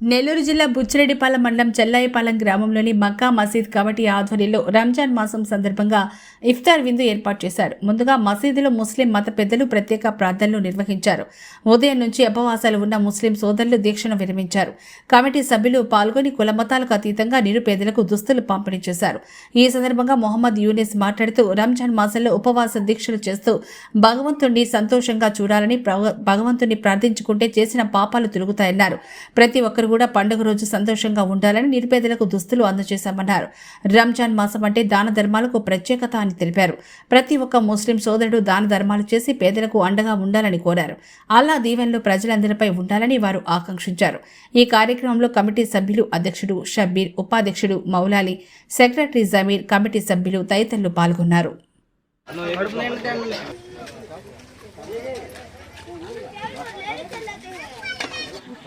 నెల్లూరు జిల్లా బుచ్చిరెడ్డిపాలెం మండలం చెల్లాయిపాలెం గ్రామంలోని మక్కా మసీద్ కమిటీ ఆధ్వర్యంలో రంజాన్ మాసం సందర్భంగా ఇఫ్తార్ విందు ఏర్పాటు చేశారు. ముందుగా మసీదులో ముస్లిం మత పెద్దలు ప్రత్యేక ప్రార్థనలు నిర్వహించారు. ఉదయం నుంచి ఉపవాసాలు ఉన్న ముస్లిం సోదరులు దీక్షను విరమించారు. కమిటీ సభ్యులు పాల్గొని కులమతాలకు అతీతంగా నిరుపేదలకు దుస్తులు పంపిణీ చేశారు. ఈ సందర్భంగా మొహమ్మద్ యూనిస్ మాట్లాడుతూ రంజాన్ మాసంలో ఉపవాస దీక్షలు చేస్తూ భగవంతుణ్ణి సంతోషంగా చూడాలని భగవంతుణ్ణి ప్రార్థించుకుంటే చేసిన పాపాలు తొలుగుతాయన్నారు. ప్రతి ఒక్కరు కూడా పండుగ రోజు సంతోషంగా ఉండాలని నిరుపేదలకు దుస్తులు అందజేశామన్నారు. రంజాన్ మాసం అంటే దాన ధర్మాలకు ప్రత్యేకత అని తెలిపారు. ప్రతి ఒక్క ముస్లిం సోదరుడు దాన ధర్మాలు చేసి పేదలకు అండగా ఉండాలని కోరారు. అల్లా దీవెనలు ప్రజలందరిపై ఉండాలని వారు ఆకాంక్షించారు. ఈ కార్యక్రమంలో కమిటీ సభ్యులు అధ్యక్షుడు షబ్బీర్ ఉపాధ్యక్షుడు మౌలాలి సెక్రటరీ జమీర్ కమిటీ సభ్యులు తదితరులు పాల్గొన్నారు.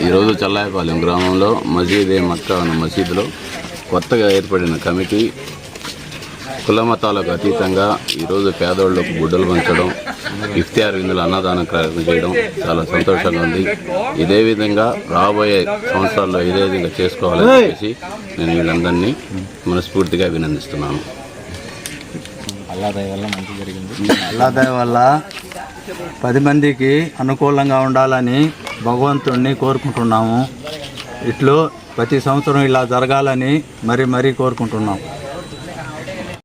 ఈరోజు చల్లాయపాలెం గ్రామంలో మసీద్ ఏ మక్కా అనే మసీదులో కొత్తగా ఏర్పడిన కమిటీ కుల మతాలకు అతీతంగా ఈరోజు పేదోళ్ళకు గుడ్డలు పంచడం ఇఫ్తియార్ విందులు అన్నదానం కార్యక్రమం చేయడం చాలా సంతోషంగా ఉంది. ఇదే విధంగా రాబోయే సంవత్సరాల్లో ఇదే విధంగా చేసుకోవాలని చెప్పేసి నేను వీళ్ళందరినీ మనస్ఫూర్తిగా అభినందిస్తున్నాను. అల్లాదయ వల్ల పది మందికి అనుకూలంగా ఉండాలని భగవంతుణ్ణి కోరుకుంటున్నాము. ఇట్లు ప్రతి సంవత్సరం ఇలా జరగాలని మరి మరీ కోరుకుంటున్నాం.